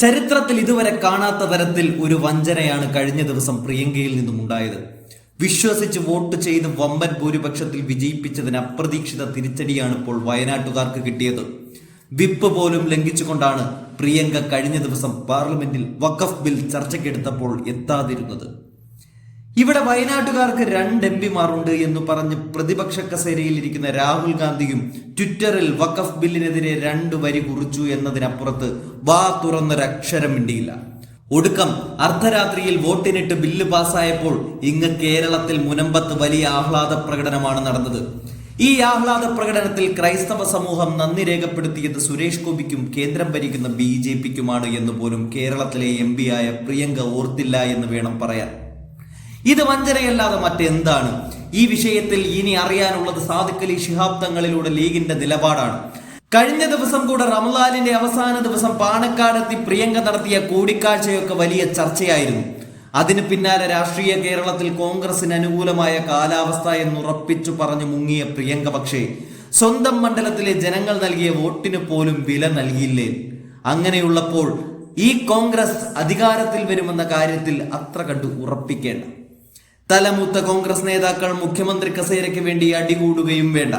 ചരിത്രത്തിൽ ഇതുവരെ കാണാത്ത തരത്തിൽ ഒരു വഞ്ചനയാണ് കഴിഞ്ഞ ദിവസം പ്രിയങ്കയിൽ നിന്നും ഉണ്ടായത്. വിശ്വസിച്ച് വോട്ട് ചെയ്ത് വമ്പൻ ഭൂരിപക്ഷത്തിൽ വിജയിപ്പിച്ചതിന് അപ്രതീക്ഷിത തിരിച്ചടിയാണ് ഇപ്പോൾ വയനാട്ടുകാർക്ക് കിട്ടിയത്. വിപ്പ് പോലും ലംഘിച്ചുകൊണ്ടാണ് പ്രിയങ്ക കഴിഞ്ഞ ദിവസം പാർലമെന്റിൽ വഖഫ് ബിൽ ചർച്ചയ്ക്കെടുത്തപ്പോൾ എത്താതിരുന്നത്. ഇവിടെ വയനാട്ടുകാർക്ക് രണ്ട് എം പിമാരുണ്ട് എന്ന് പറഞ്ഞ് പ്രതിപക്ഷ കസേരയിൽ ഇരിക്കുന്ന രാഹുൽ ഗാന്ധിയും ട്വിറ്ററിൽ വഖഫ് ബില്ലിനെതിരെ രണ്ട് വരി കുറിച്ചു എന്നതിനപ്പുറത്ത് വാ തുറന്നൊരക്ഷരം മിണ്ടിയില്ല ഒടുക്കം അർദ്ധരാത്രിയിൽ വോട്ടിനിട്ട് ബില്ല് പാസ്സായപ്പോൾ ഇങ്ങ് കേരളത്തിൽ മുനമ്പത്ത് വലിയ ആഹ്ലാദ പ്രകടനമാണ് നടന്നത്. ഈ ആഹ്ലാദ പ്രകടനത്തിൽ ക്രൈസ്തവ സമൂഹം നന്ദി രേഖപ്പെടുത്തിയത് സുരേഷ് ഗോപിക്കും കേന്ദ്രം ഭരിക്കുന്ന ബി ജെ പിക്കുമാണ് എന്ന് പോലും കേരളത്തിലെ എം ആയ പ്രിയങ്ക ഓർത്തില്ല എന്ന് വേണം പറയാൻ. ഇത് വഞ്ചനയല്ലാതെ മറ്റെന്താണ്? ഈ വിഷയത്തിൽ ഇനി അറിയാനുള്ളത് സാദിഖലി ശിഹാബ് തങ്ങളിലൂടെ ലീഗിന്റെ നിലപാടാണ്. കഴിഞ്ഞ ദിവസം കൂടെ റംലാലിന്റെ അവസാന ദിവസം പാണക്കാടെത്തി പ്രിയങ്ക നടത്തിയ കൂടിക്കാഴ്ചയൊക്കെ വലിയ ചർച്ചയായിരുന്നു. അതിന് പിന്നാലെ രാഷ്ട്രീയ കേരളത്തിൽ കോൺഗ്രസിന് അനുകൂലമായ കാലാവസ്ഥ എന്നുറപ്പിച്ചു പറഞ്ഞു മുങ്ങിയ പ്രിയങ്ക പക്ഷേ സ്വന്തം മണ്ഡലത്തിലെ ജനങ്ങൾ നൽകിയ വോട്ടിന് പോലും വില നൽകിയില്ലേ? അങ്ങനെയുള്ളപ്പോൾ ഈ കോൺഗ്രസ് അധികാരത്തിൽ വരുമെന്ന കാര്യത്തിൽ അത്ര കണ്ടു ഉറപ്പിക്കേണ്ട. തലമൂത്ത കോൺഗ്രസ് നേതാക്കൾ മുഖ്യമന്ത്രി കസേരയ്ക്ക് വേണ്ടി അടികൂടുകയും വേണ്ട.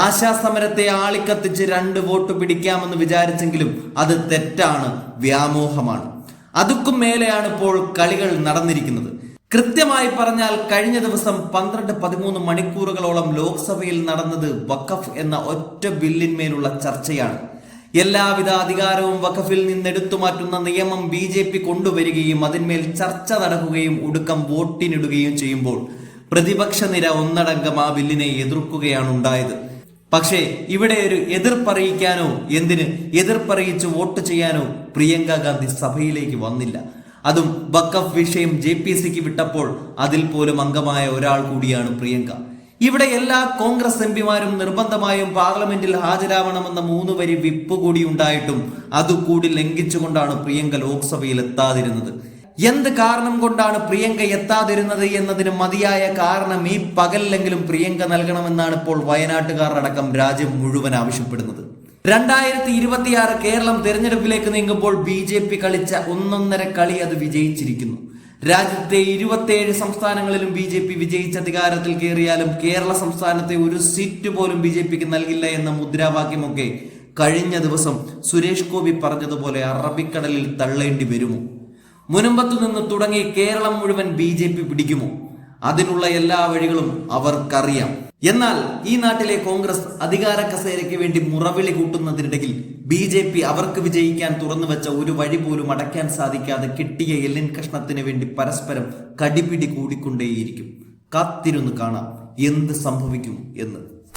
ആശാ സമരത്തെ ആളിക്കത്തിച്ച് രണ്ട് വോട്ട് പിടിക്കാമെന്ന് വിചാരിച്ചെങ്കിലും അത് തെറ്റാണ് വ്യാമോഹമാണ്. അതുക്കും മേലെയാണ് ഇപ്പോൾ കളികൾ നടന്നിരിക്കുന്നത്. കൃത്യമായി പറഞ്ഞാൽ കഴിഞ്ഞ ദിവസം പന്ത്രണ്ട് പതിമൂന്ന് മണിക്കൂറുകളോളം ലോക്സഭയിൽ നടന്നത് വഖഫ് എന്ന ഒറ്റ ബില്ലിന്മേലുള്ള ചർച്ചയാണ്. എല്ലാവിധ അധികാരവും വഖഫിൽ നിന്നെടുത്തു മാറ്റുന്ന നിയമം ബി ജെ പി കൊണ്ടുവരികയും അതിന്മേൽ ചർച്ച നടക്കുകയും ഒടുക്കം വോട്ടിനിടുകയും ചെയ്യുമ്പോൾ പ്രതിപക്ഷ നിര ഒന്നടങ്കം ആ ബില്ലിനെ എതിർക്കുകയാണ് ഉണ്ടായത്. പക്ഷേ ഇവിടെ ഒരു എതിർപ്പറിയിക്കാനോ എന്തിന് എതിർപ്പറിയിച്ച് വോട്ട് ചെയ്യാനോ പ്രിയങ്ക ഗാന്ധി സഭയിലേക്ക് വന്നില്ല. അതും വഖഫ് വിഷയം ജെ പി സിക്ക് വിട്ടപ്പോൾ അതിൽ പോലും അംഗമായ ഒരാൾ കൂടിയാണ് പ്രിയങ്ക. ഇവിടെ എല്ലാ കോൺഗ്രസ് എംപിമാരും നിർബന്ധമായും പാർലമെന്റിൽ ഹാജരാവണമെന്ന മൂന്ന് വരി വിപ്പ് കൂടി ഉണ്ടായിട്ടും അതുകൂടി ലംഘിച്ചുകൊണ്ടാണ് പ്രിയങ്ക ലോക്സഭയിൽ എത്താതിരുന്നത്. എന്ത് കാരണം കൊണ്ടാണ് പ്രിയങ്ക എത്താതിരുന്നത് എന്നതിന് മതിയായ കാരണം ഈ പകലിലെങ്കിലും പ്രിയങ്ക നൽകണമെന്നാണ് ഇപ്പോൾ വയനാട്ടുകാർ അടക്കം രാജ്യം മുഴുവൻ ആവശ്യപ്പെടുന്നത്. രണ്ടായിരത്തി ഇരുപത്തിയാറ് കേരളം തെരഞ്ഞെടുപ്പിലേക്ക് നീങ്ങുമ്പോൾ ബി കളിച്ച ഒന്നൊന്നര കളി അത് വിജയിച്ചിരിക്കുന്നു. രാജ്യത്തെ ഇരുപത്തിയേഴ് സംസ്ഥാനങ്ങളിലും ബി ജെ പി വിജയിച്ച് അധികാരത്തിൽ കയറിയാലും കേരള സംസ്ഥാനത്തെ ഒരു സീറ്റ് പോലും ബി ജെ പിക്ക് നൽകില്ല എന്ന മുദ്രാവാക്യമൊക്കെ കഴിഞ്ഞ ദിവസം സുരേഷ് ഗോപി പറഞ്ഞതുപോലെ അറബിക്കടലിൽ തള്ളേണ്ടി വരുമോ? മുനമ്പത്തു നിന്ന് തുടങ്ങി കേരളം മുഴുവൻ ബി പിടിക്കുമോ? അതിനുള്ള എല്ലാ വഴികളും അവർക്കറിയാം. എന്നാൽ ഈ നാട്ടിലെ കോൺഗ്രസ് അധികാര കസേരയ്ക്ക് വേണ്ടി മുറവിളി കൂട്ടുന്നതിനിടയിൽ ബി ജെ പി അവർക്ക് വിജയിക്കാൻ തുറന്നു വെച്ച ഒരു വഴി പോലും അടയ്ക്കാൻ സാധിക്കാതെ കിട്ടിയ എല്ലിൻ കഷ്ണത്തിന് വേണ്ടി പരസ്പരം കടിപിടി കൂടിക്കൊണ്ടേയിരിക്കും. കാത്തിരുന്ന് കാണാം എന്ത് സംഭവിക്കും എന്ന്.